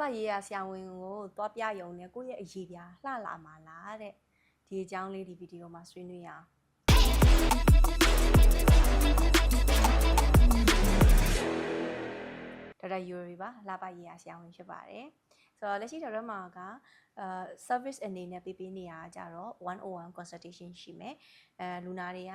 ပရေးရဆရာဝန်ကိုသွားပြယုံနဲ့ကိုယ့်ရဲ့အရေးပြလှလာမှာလားတဲ့ဒီအကြောင်းလေးဒီဗီဒီယိုမှာဆွေးနွေးရအောင်ဒေါက်တာယူရီပါလှပရေးရဆရာဝန်ဖြစ်ပါတယ်ဆိုတော့လက်ရှိဒေါက်တာမာကအာ service အနေနဲ့ပေးပေးနေရကြတော့101 consultation ရှိမယ်အဲလူနာတွေက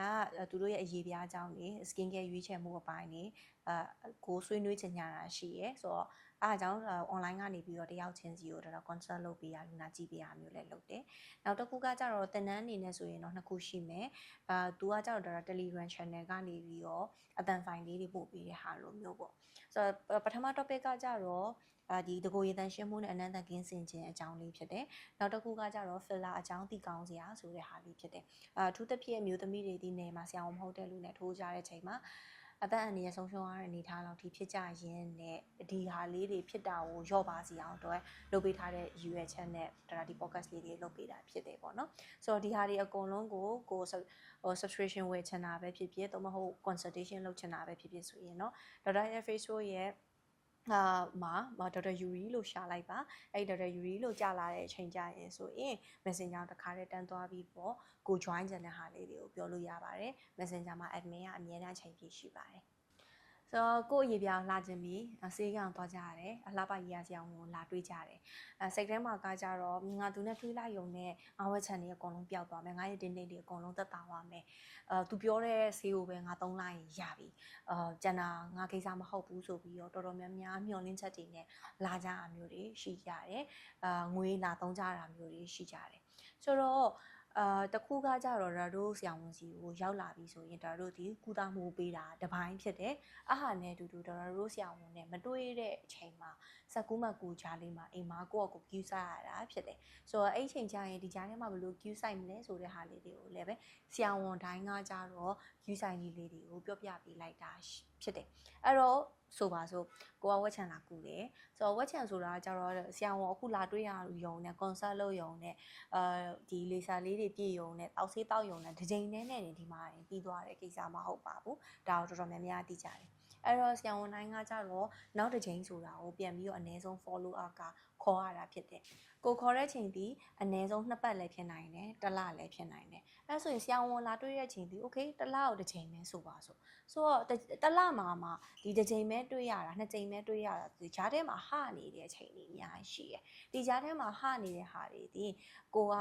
သူတို့ရဲ့အရေးပြားအကြောင်းတွေ skin care ရွေးချယ်မှုအပိုင်းတွေ အာကိုဆွေးနွေးချင်ကြတာရှိရယ်ဆိုတော့အားအကြောင်း online ကနေပြီးတော့တယောက်ချင်းစီကိုတော့ consult လုပ်ပေးရလူနာကြည့်ပေးရမျိုးလည်းလုပ်တယ်။နောက်တစ်ခုကကြတော့တင်နန်းအနေနဲ့ဆိုရင်တော့နှစ်ခုရှိမယ်။အာသူကကြတော့ Telegram channel ကနေပြီးတော့အတန်ဖိုင်လေးတွေပို့ပေးတဲ့ဟာလိုမျိုးပေါ့။ဆိုတော့ပထမ topic ကကြတော့အာဒီတကိုရည်တန်ရှင်းမှုနဲ့အနန္တကင်းစင်ခြင်းအကြောင်းလေးဖြစ်တယ်။နောက်တစ်ခုကကြတော့ filler အကြောင်းသိကောင်းစရာဆိုတဲ့ဟာလေးဖြစ်တယ်။အာအထူးသဖြင့်မျိုးသမီးတွေဒီနေမှာဆရာဝန်မဟုတ်တဲ့လူနဲ့ထိုးကြတဲ့ချိန်မှာ အသက်အန္တရာယ်ဆုံးရှုံးရတဲ့အနေအထားလောက်ထိဖြစ်ကြရင်နဲ့ဒီဟာလေးတွေဖြစ်တာကိုရော့ပါစီအောင်တော့လုပ်ပေးထားတဲ့ UR channel ဒါဒီ podcast လေးတွေလုပ်ပေးတာဖြစ်တယ်ပေါ့နော်ဆိုတော့ဒီဟာတွေအကုန်လုံးကိုကိုဟို subscription ဝယ်ချင်တာပဲဖြစ်ဖြစ်သို့မဟုတ် consultation လုပ်ချင်တာပဲဖြစ်ဖြစ်ဆိုရင်เนาะဒေါက်တာရဲ့ Facebook ရဲ့ အာမှာဒေါက်တာယူရီလို့ရှာလိုက်ပါအဲ့ဒေါက်တာယူရီလို့ကြာလာတဲ့အချိန်ကြရင်ဆိုရင် Messenger တခါတည်းတန်းသွားပြီးပေါ့ကို join ချင်တဲ့ဟာလေးတွေကိုပြောလို့ရပါတယ် Messenger မှာ admin ကအမြဲတမ်းချိန်ပြည့်ရှိပါတယ် ဆိုတော့ကို့အရေးပြောင်းလာခြင်းပြီးဆေးကောင်သွားကြရတယ်အလှပရေးရစရာကိုလာတွေးကြတယ်အဲစိတ်ထဲမှာကကြတော့ငါသူနဲ့တွေးလိုက်ရုံနဲ့ငါဝက်ချန်တွေအကုန်လုံးပျောက်သွားမယ်ငါရဲ့တင်းတင်းတွေအကုန်လုံးသက်သာသွားမယ်အဲသူပြောတဲ့ဆေးကိုပဲငါသုံးလိုက်ရင်ရပြီအာကျန်တာငါကိစ္စမဟုတ်ဘူးဆိုပြီးတော့တော်တော်များများမျှော်လင့်ချက်တွေနဲ့လာကြတာမျိုးတွေရှိကြတယ်အာငွေလာသုံးကြတာမျိုးတွေရှိကြတယ်ဆိုတော့ အာတခုကကြတော့ဒါတို့ဆရာဝန်စီကိုရောက်လာပြီဆိုရင်ဒါတို့ဒီကုသမှုပေးတာတပိုင်းဖြစ်တယ်အဟာနဲ့အတူတူဒါတို့ဆရာဝန်နဲ့မတွေ့တဲ့အချိန်မှာစကူးမကူချားလေးမှာအိမ်မာကိုယ့်အကို queue ဆိုင်ရတာဖြစ်တယ်ဆိုတော့အဲ့အချိန်ကျရင်ဒီကြားထဲမှာဘယ်လို queue ဆိုင်မလဲဆိုတဲ့ဟာလေးတွေကိုလည်းပဲဆရာဝန်တိုင်းကကြတော့ queue ဆိုင်လေးလေးတွေကိုပြောပြပေးလိုက်တာဖြစ်တယ်အဲ့တော့ ဆိုပါဆိုကိုကဝက်ချန်လာကူတယ်ဆိုတော့ဝက်ချန်ဆိုတာကျတော့ဆရာဝန်အခုလာတွေ့ရရုံနဲ့ concert လုပ်ရုံနဲ့အဲဒီလေဆာလေးတွေပြည့်ရုံနဲ့တောက်ဆေးတောက်ရုံနဲ့တစ်ချိန်နဲ့နဲ့ဒီမှာပြီးသွားတဲ့ကိစ္စမဟုတ်ပါဘူးဒါတော့တော်တော်များများသိကြတယ်အဲ့တော့ဆရာဝန်တိုင်းကကြတော့နောက်တစ်ချိန်ဆိုတာကိုပြန်ပြီးတော့အနည်းဆုံး follow up က ခေါ်ရတာဖြစ်တယ်ကိုခေါ်တဲ့ချိန်ဒီအနည်းဆုံးနှစ်ပတ်လည်းဖြစ်နိုင်တယ်တစ်လလည်းဖြစ်နိုင်တယ်အဲဆိုရင်ဆရာဝန်လာတွေ့တဲ့ချိန်ဒီ okay တစ်လကိုတစ်ချိန်ပဲဆိုပါဆိုဆိုတော့တစ်လမှာမှဒီတစ်ချိန်ပဲတွေ့ရတာနှစ်ချိန်ပဲတွေ့ရတာဒီဂျားထဲမှာဟနေတဲ့အချိန်တွေအများကြီးရှိတယ်ဒီဂျားထဲမှာဟနေတဲ့ဟာတွေဒီကိုက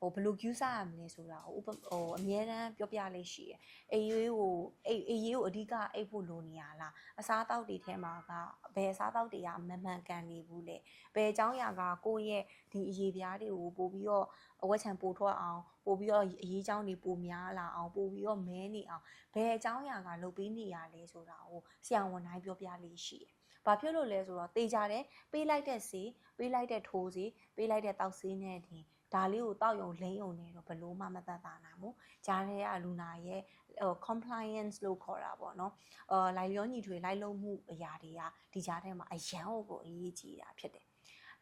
ဟိုဘယ်လို queue စားရမလဲဆိုတာဟိုဟိုအများတန်းပြောပြလေးရှိတယ်အေးရေးကိုအေးအေးရေးကိုအဓိကအိတ်ဖို့လိုနေရလားအစားအသောက်တွေထဲမှာကဘယ်အစားအသောက်တွေကမမှန်ကန်နေဘူးလေဘယ်အကြောင်းအရာကကိုယ့်ရဲ့ဒီအရေးပြားတွေကိုပို့ပြီးတော့အဝက်ချံပို့ထွက်အောင်ပို့ပြီးတော့အရေးကြောင်းတွေပိုများလာအောင်ပို့ပြီးတော့မဲနေအောင်ဘယ်အကြောင်းအရာကလုပ်ပေးနေရလဲဆိုတာကိုဆရာဝန်တိုင်းပြောပြလေးရှိတယ်ဘာဖြစ်လို့လဲဆိုတော့တေးကြတယ်ပေးလိုက်တဲ့စီပေးလိုက်တဲ့ထိုးစီပေးလိုက်တဲ့တောက်စီနဲ့ဒီဒါလေးကိုတောက်ယုံလိမ့်ယုံနေတော့ဘလို့မှမသက်သာနိုင်ဘူးဂျားထဲကလူနာရဲ့ဟို compliance လို့ခေါ်တာပေါ့နော်အာလိုက်လျောညီထွေလိုက်လုံးမှုအရာတွေကဒီဂျားထဲမှာအရန်ကိုအရေးကြီးတာဖြစ်တယ်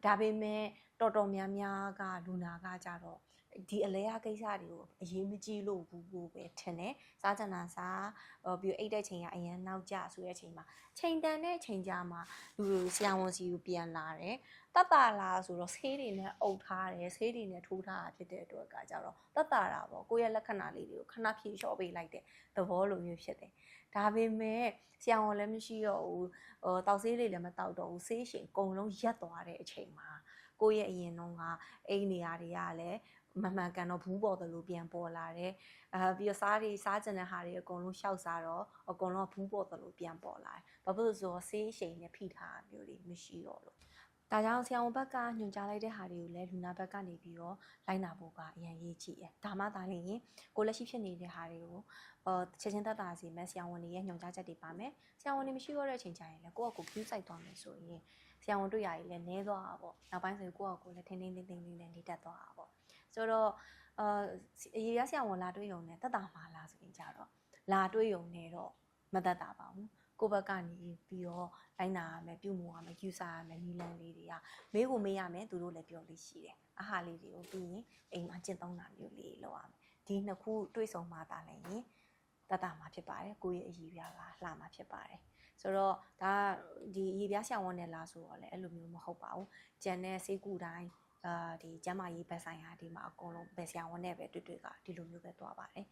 ဒါပေမဲ့တော်တော်များများကလူနာကကြတော့ ဒီအလဲရကိစ္စတွေကိုအရေးမကြီးလို့ဘူးကိုပဲထင်တယ်စားချင်တာစားပြီးအိတ်တဲ့ချိန်ကအရင်နောက်ကျဆိုတဲ့ချိန်မှာချိန်တန်တဲ့ချိန်ကြမှာလူဆရာဝန်စီကိုပြန်လာတယ်တတ်တာလားဆိုတော့ဆေးတွေနဲ့အုပ်ထားတယ်ဆေးတွေနဲ့ထိုးထားတာဖြစ်တဲ့အတွက်ကကြတော့တတ်တာတာပေါ့ကိုယ့်ရဲ့လက္ခဏာလေးတွေကိုခဏဖြေလျှော့ပေးလိုက်တဲ့သဘောလိုမျိုးဖြစ်တယ်ဒါပေမဲ့ဆရာဝန်လည်းမရှိတော့ဘူးဟိုတောက်ဆေးလေးလည်းမတောက်တော့ဘူးဆေးရှင်အကုန်လုံးရက်သွားတဲ့အချိန်မှာကိုယ့်ရဲ့အရင်တုန်းကအိမ်နေရာတွေကလည်း မမှန်ကန်တော့ဘူးပေါ်တယ်လို့ပြန်ပေါ်လာတယ်အဲပြီးတော့စားတွေစားကျင်တဲ့ဟာတွေအကုန်လုံးရှောက်စားတော့အကုန်လုံးဘူးပေါ်တယ်လို့ပြန်ပေါ်လာတယ်ဘာဖြစ်လို့ဆိုတော့ဆေးရှိန်နဲ့ဖိထားတာမျိုးတွေမရှိတော့လို့ဒါကြောင့်ဆရာဝန်ဘက်ကညွှန်ကြားလိုက်တဲ့ဟာတွေကိုလည်းလူနာဘက်ကနေပြီးတော့လိုက်နာဖို့ကအရင်ရေးကြည့်တယ်ဒါမှသာလျှင်ကိုလက်ရှိဖြစ်နေတဲ့ဟာတွေကိုအော်ချက်ချင်းသက်သာစီမဲ့ဆရာဝန်တွေရဲ့ညွှန်ကြားချက်တွေပါမယ်ဆရာဝန်တွေမရှိတော့တဲ့အချိန်ကျရင်လည်းကိုယ့်အကို view site သွားမယ်ဆိုရင်ဆရာဝန်တွေ့ရည်လည်းနည်းသွားတာပေါ့နောက်ပိုင်းဆိုရင်ကိုယ့်အကိုလည်းထင်းထင်းထင်းထင်းလေးနဲ့နေတတ်သွားတာပေါ့ ဆိုတော့အာအရေးရဆရာဝန်လာတွေ့ရုံနဲ့တက်တာမှာလားဆိုရင်ကြတော့လာတွေ့ရုံနဲ့တော့မတက်တာပါဘူးကိုဘက်ကနေပြီးတော့လိုက်နာရမယ်ပြုမှုရမယ်ကျူစာရမယ်နီလန်းလေးတွေကမေးကိုမေးရမယ်သူတို့လည်းပြောလို့ရှိတယ်အဟာလေးတွေကိုပြီးရင်အိမ်မှာကျင့်သုံးတာမျိုးလေးလုပ်ရမယ်ဒီနှစ်ခုတွေ့ဆုံမှသာလည်းရင်တတ်တာမှာဖြစ်ပါတယ်ကိုယ့်ရဲ့အရေးပြားကလှမှာဖြစ်ပါတယ်ဆိုတော့ဒါဒီရေပြားရှောင်ဝန်းနဲ့လားဆိုတော့လည်းအဲ့လိုမျိုးမဟုတ်ပါဘူးကြံတဲ့စေးကူတိုင်း အာဒီကျမ်းမာရေးဘက်ဆိုင်ရာဒီမှာအကုန်လုံးဘယ်ဆရာဝန်နဲ့ပဲတွေ့တွေ့ကဒီလိုမျိုးပဲသွားပါတယ်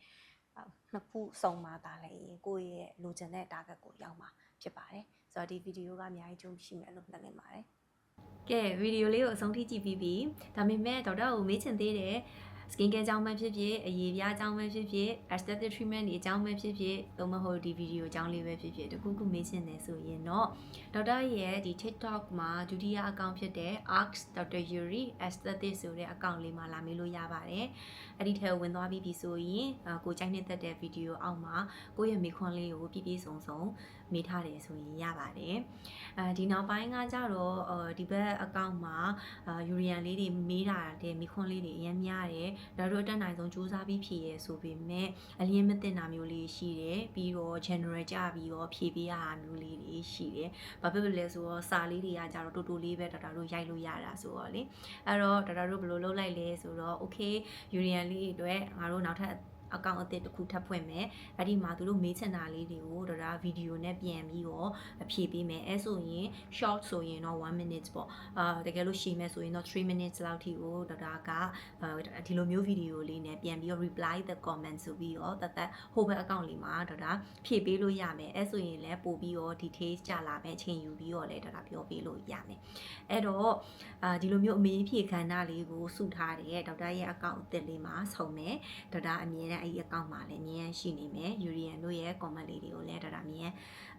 အာနှစ်ခုစုံမှသာလေကိုယ့်ရဲ့လိုချင်တဲ့ target ကိုရောက်မှာဖြစ်ပါတယ်ဆိုတော့ဒီဗီဒီယိုကအများကြီးကျုံရှိမယ်လို့နှက်လင်းပါတယ်ကဲဗီဒီယိုလေးကိုအဆုံးထိကြည့်ပြီးပြီဒါပေမဲ့ဒေါက်တာကိုမေးချင်သေးတယ် skin care အကြောင်းပဲဖြစ်ဖြစ်အရေးပြားအကြောင်းပဲဖြစ်ဖြစ် aesthetic treatment တွေအကြောင်းပဲဖြစ်ဖြစ်သို့မဟုတ်ဒီဗီဒီယိုအကြောင်းလေးပဲဖြစ်ဖြစ်တခုခုမေးချင်တယ်ဆိုရင်တော့ဒေါက်တာရဲ့ဒီ TikTok မှာဒုတိယအကောင့်ဖြစ်တဲ့ arcs dr yuri aesthetic ဆိုတဲ့အကောင့်လေးမှာလာမေးလို့ရပါတယ်အဲ့ဒီထဲကိုဝင်သွားပြီးပြီဆိုရင်အာကိုကြိုက်နှစ်သက်တဲ့ဗီဒီယိုအောက်မှာကိုယ့်ရဲ့မိခွန်းလေးကိုပြည့်ပြည့်စုံစုံမေးထားတယ်ဆိုရင်ရပါတယ်အဲဒီနောက်ပိုင်းကကြတော့အာဒီဘက်အကောင့်မှာအာယူရီယန်လေးတွေမေးတာတဲ့မိခွန်းလေးတွေအများများတယ်ဒါတို့အတက်နိုင်ဆုံးစူးစမ်းပြီးဖြည့်ရဲဆိုပေမဲ့အလင်းမသိတာမျိုးလေးရှိတယ်ပြီးတော့ general ကြပြီးတော့ဖြည့်ပေးရတာမျိုးလေးတွေရှိတယ်ဘာဖြစ်လို့လဲဆိုတော့စာလေးတွေကကြတော့တူတူလေးပဲဒေါက်တာတို့ရိုက်လို့ရတာဆိုတော့လေအဲ့တော့ဒေါက်တာတို့ဘယ်လိုလုပ်လိုက်လဲဆိုတော့ okay ယူရီယန်လေးတွေအတွက်ငါတို့နောက်ထပ် အကောင့်အသစ်တစ်ခုထပ်ဖွင့်မယ်အဲ့ဒီမှာသူတို့မေးချင်တာလေးတွေကိုဒေါက်တာဗီဒီယိုနဲ့ပြန်ပြီးတော့အဖြေပေးမယ်အဲဆိုရင် short ဆိုရင်တော့1 minute ပေါ့အာတကယ်လို့ရှည်မဲ့ဆိုရင်တော့3 minutes လောက်ထိကိုဒေါက်တာကအာဒီလိုမျိုးဗီဒီယိုလေးနဲ့ပြန်ပြီးတော့ reply the comment ဆိုပြီးတော့တသက်ဟိုဘက်အကောင့်လေးမှာဒေါက်တာဖြည့်ပေးလို့ရမယ်အဲဆိုရင်လည်းပို့ပြီးတော့ details ကြလာမယ်အချိန်ယူပြီးတော့လည်းဒေါက်တာပြောပေးလို့ရမယ်အဲ့တော့အာဒီလိုမျိုးအမေးဖြည့်ခန္ဓာလေးကိုစုထားတဲ့ဒေါက်တာရဲ့အကောင့်အသစ်လေးမှာဆုံမယ်ဒေါက်တာအမြင်နဲ့အဲ့ဒီအကောင့်မှာလည်းအမြင်ရှိနေမယ်ယူရီယန်တို့ရဲ့ comment လေးတွေကိုလည်းဒေါက်တာအမြင်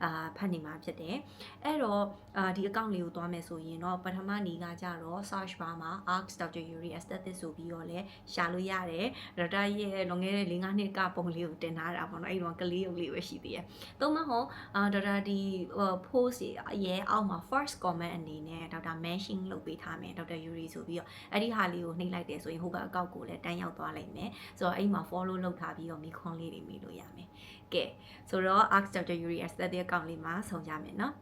အာဖတ်နေမှာဖြစ်တယ်အဲ့တော့အာဒီအကောင့်လေးကိုသွားမယ်ဆိုရင်တော့ပထမနေကကြတော့ search bar မှာ arcs dr yuri aesthetic ဆိုပြီးတော့လည်းရှာလို့ရတယ်ဒေါက်တာရဲ့လွန်ခဲ့တဲ့၄၅နှစ်ကပုံလေးကိုတင်ထားတာပေါ့နော်အဲ့ဒီတော့ကလေးရုပ်လေးပဲရှိသေးတယ်သို့မဟုတ်အာဒေါက်တာဒီ post ရဲ့အောက်မှာ first comment အနေနဲ့ဒေါက်တာ mention လုပ်ပေးထားမယ်ဒေါက်တာ yuri ဆိုပြီးတော့အဲ့ဒီဟာလေးကိုနှိပ်လိုက်တယ်ဆိုရင်ဟိုဘက်အကောက်ကိုလည်းတန်းရောက်သွားလိမ့်မယ်ဆိုတော့အဲ့မှာ follow လုပ်ထားပြီးတော့မိခွန်းလေးတွေမိလို့ရမယ်ကဲဆိုတော့ arcs dr yuri aesthetic အကောင့်လေးမှာဆုံကြမယ်နော်